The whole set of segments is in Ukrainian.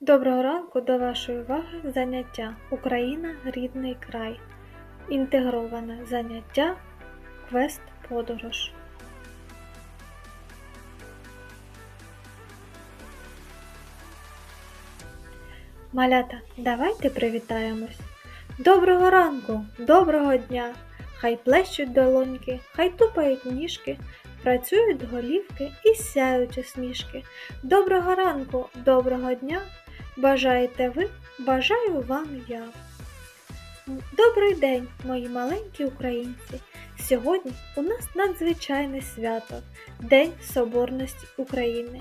Доброго ранку до вашої уваги заняття Україна рідний край. Інтегроване заняття Квест подорож. Малята, давайте привітаємось. Доброго ранку, доброго дня! Хай плещуть долоньки, хай тупають ніжки, працюють голівки і сяють усмішки. Доброго ранку, доброго дня! Бажаєте ви, бажаю вам я. Добрий день, мої маленькі українці! Сьогодні у нас надзвичайне свято День Соборності України.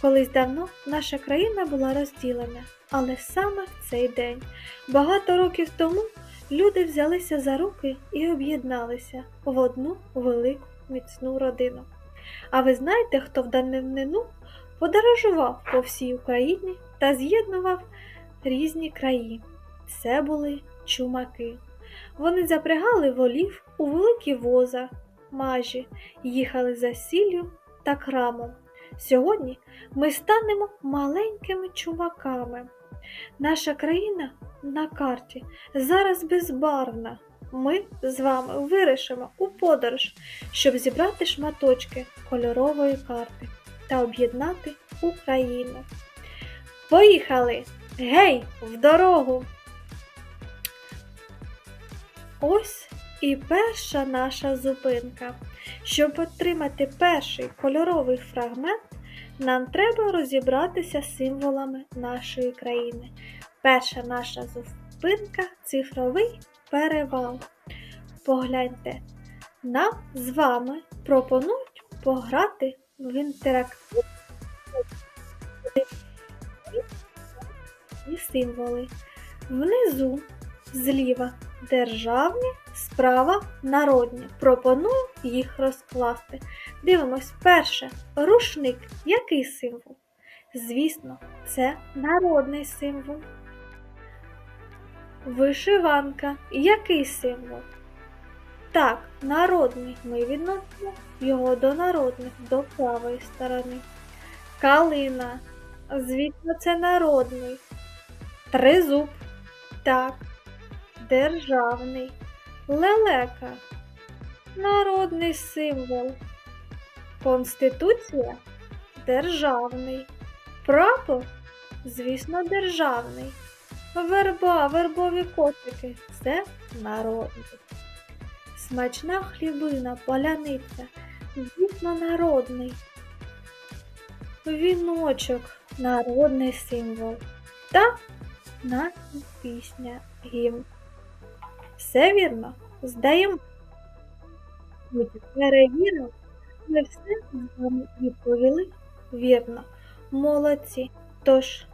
Колись давно наша країна була розділена, але саме в цей день, багато років тому, люди взялися за руки і об'єдналися в одну велику міцну родину. А ви знаєте, хто в данину подорожував по всій Україні та з'єднував різні краї? Це були чумаки. Вони запрягали волів у великі воза, мажі, їхали за сіллю та крамом. Сьогодні ми станемо маленькими чумаками. Наша країна на карті зараз безбарвна. Ми з вами вирішимо у подорож, щоб зібрати шматочки кольорової карти та об'єднати Україну. Поїхали! Гей, в дорогу! Ось і перша наша зупинка. Щоб отримати перший кольоровий фрагмент, нам треба розібратися з символами нашої країни. Перша наша зупинка цифровий перевал. Погляньте, нам з вами пропонують пограти в інтерактивні символи. Внизу зліва державні, справа народні. Пропоную їх розкласти. Дивимось, перше рушник. Який символ? Звісно, це народний символ. Вишиванка. Який символ? Так, народний. Ми відносимо його до народних, до правої сторони. Калина. Звісно, це народний. Тризуб. Так. Державний. Лелека. Народний символ. Конституція державний. Прапор, звісно, державний. Верба, вербові котики це народний. Смачна хлібина, поляниця, звісно, народний. Віночок народний символ. Та наша пісня гімн. Все вірно? Здаємо. Ми перевіримо. Ми все з вами відповіли вірно. Молодці. Тож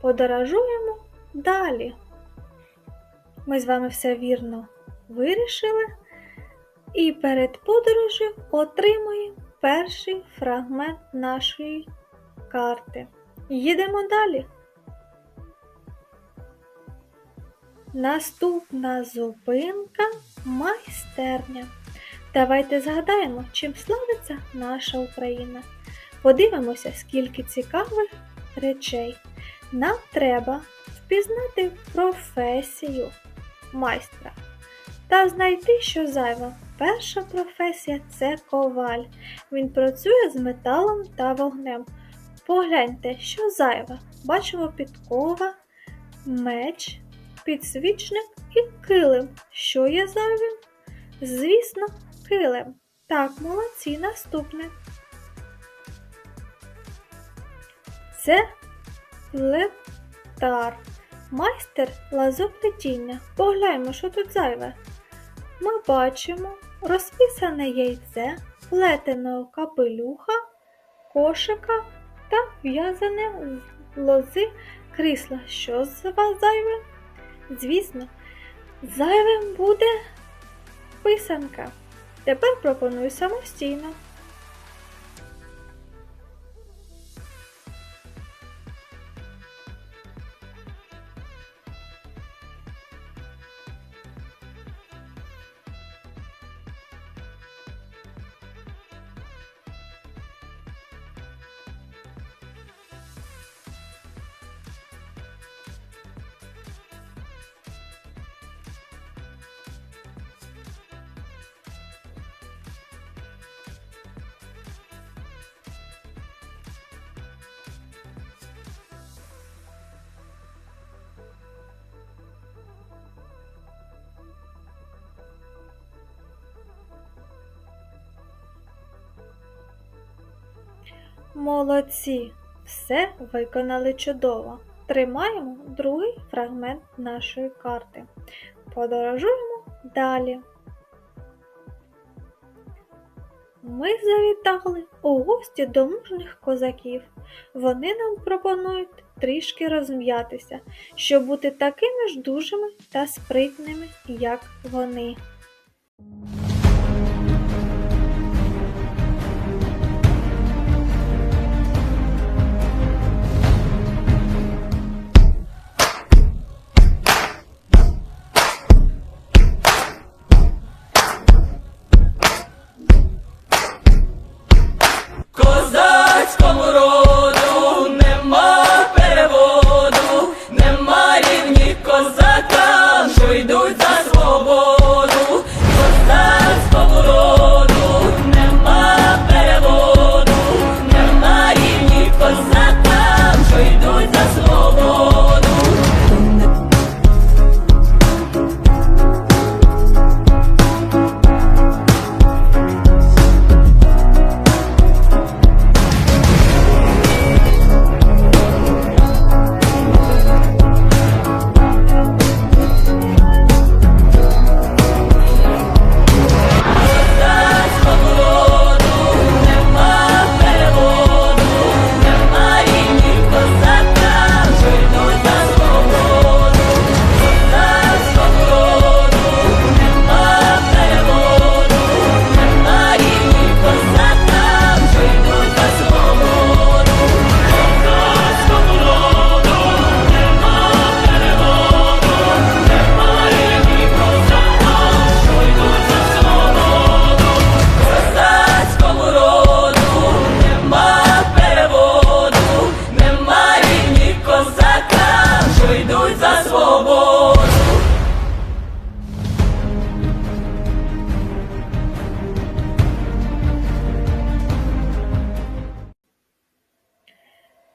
подорожуємо далі. Ми з вами все вірно вирішили. І перед подорожю отримуємо перший фрагмент нашої карти. Їдемо далі. Наступна зупинка майстерня. Давайте згадаємо, чим славиться наша Україна. Подивимося, скільки цікавих речей. Нам треба впізнати професію майстра та знайти, що зайве. Перша професія це коваль. Він працює з металом та вогнем. Погляньте, що зайве. Бачимо підкова, меч, підсвічник і килим. Що є зайвим? Звісно, килим. Так, молодці, наступне. Це лептар. Майстер лазоплетіння. Погляньмо, що тут зайве. Ми бачимо розписане яйце, плетеного капелюха, кошика та в'язане з лози крісла. Що з вас зайве? Звісно, зайвим буде писанка. Тепер пропоную самостійно. Молодці! Все виконали чудово. Тримаємо другий фрагмент нашої карти. Подорожуємо далі. Ми завітали у гості до мужних козаків. Вони нам пропонують трішки розм'ятися, щоб бути такими ж дужими та спритними, як вони.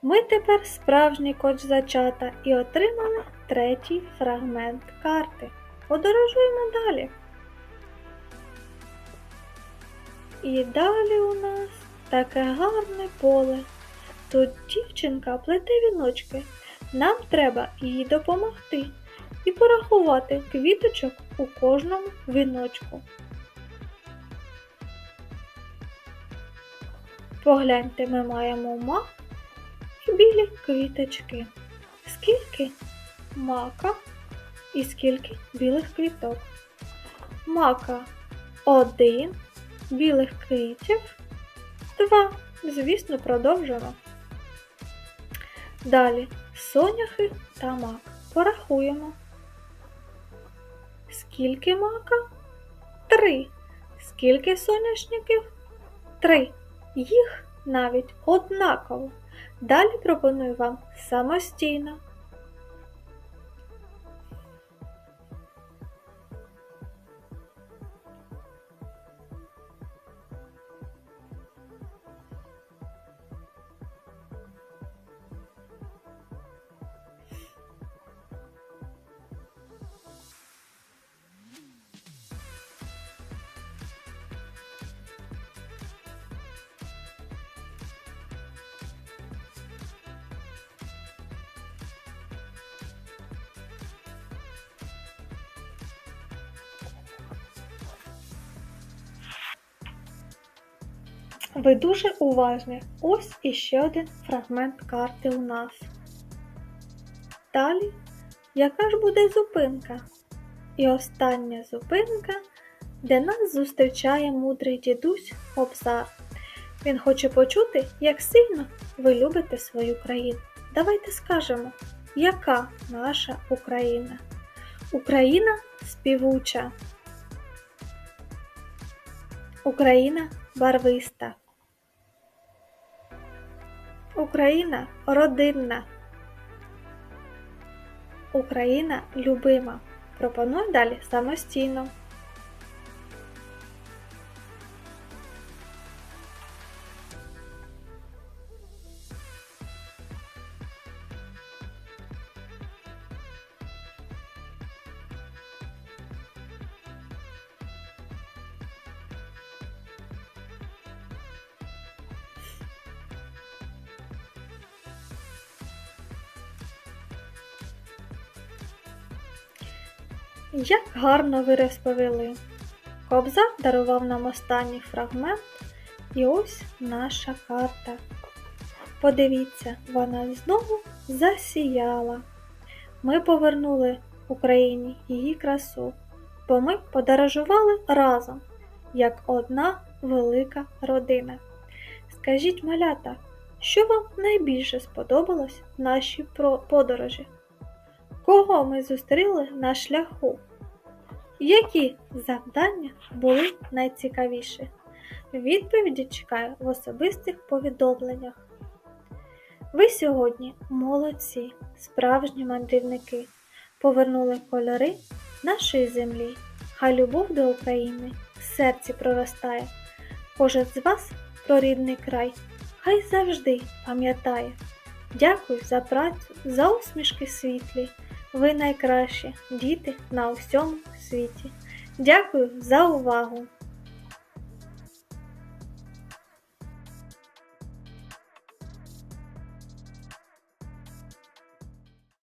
Ми тепер справжні козачата і отримали третій фрагмент карти. Подорожуємо далі. І далі у нас таке гарне поле. Тут дівчинка плете віночки. Нам треба їй допомогти і порахувати квіточок у кожному віночку. Погляньте, ми маємо мак білі квіточки. Скільки мака і скільки білих квіток? Мака один, білих квітів два. Звісно, продовжимо. Далі соняхи та мак. Порахуємо. Скільки мака? Три. Скільки соняшників? Три. Їх навіть однаково. Далі пропоную вам самостійно. Ви дуже уважні. Ось іще один фрагмент карти у нас. Далі, яка ж буде зупинка? І остання зупинка, де нас зустрічає мудрий дідусь Кобзар. Він хоче почути, як сильно ви любите свою країну. Давайте скажемо, яка наша Україна? Україна співуча. Україна барвиста. Україна родинна. Україна любима. Пропоную далі самостійно. Як гарно ви розповіли. Кобза дарував нам останній фрагмент, і ось наша карта. Подивіться, вона знову засіяла. Ми повернули Україні її красу, бо ми подорожували разом, як одна велика родина. Скажіть, малята, що вам найбільше сподобалось в нашій подорожі? Кого ми зустріли на шляху? Які завдання були найцікавіші? Відповіді чекаю в особистих повідомленнях. Ви сьогодні молодці, справжні мандрівники, повернули кольори нашої землі. Хай любов до України в серці проростає. Кожен з вас про рідний край, хай завжди пам'ятає. Дякую за працю, за усмішки світлі. Ви найкращі діти на усьому світі. Дякую за увагу!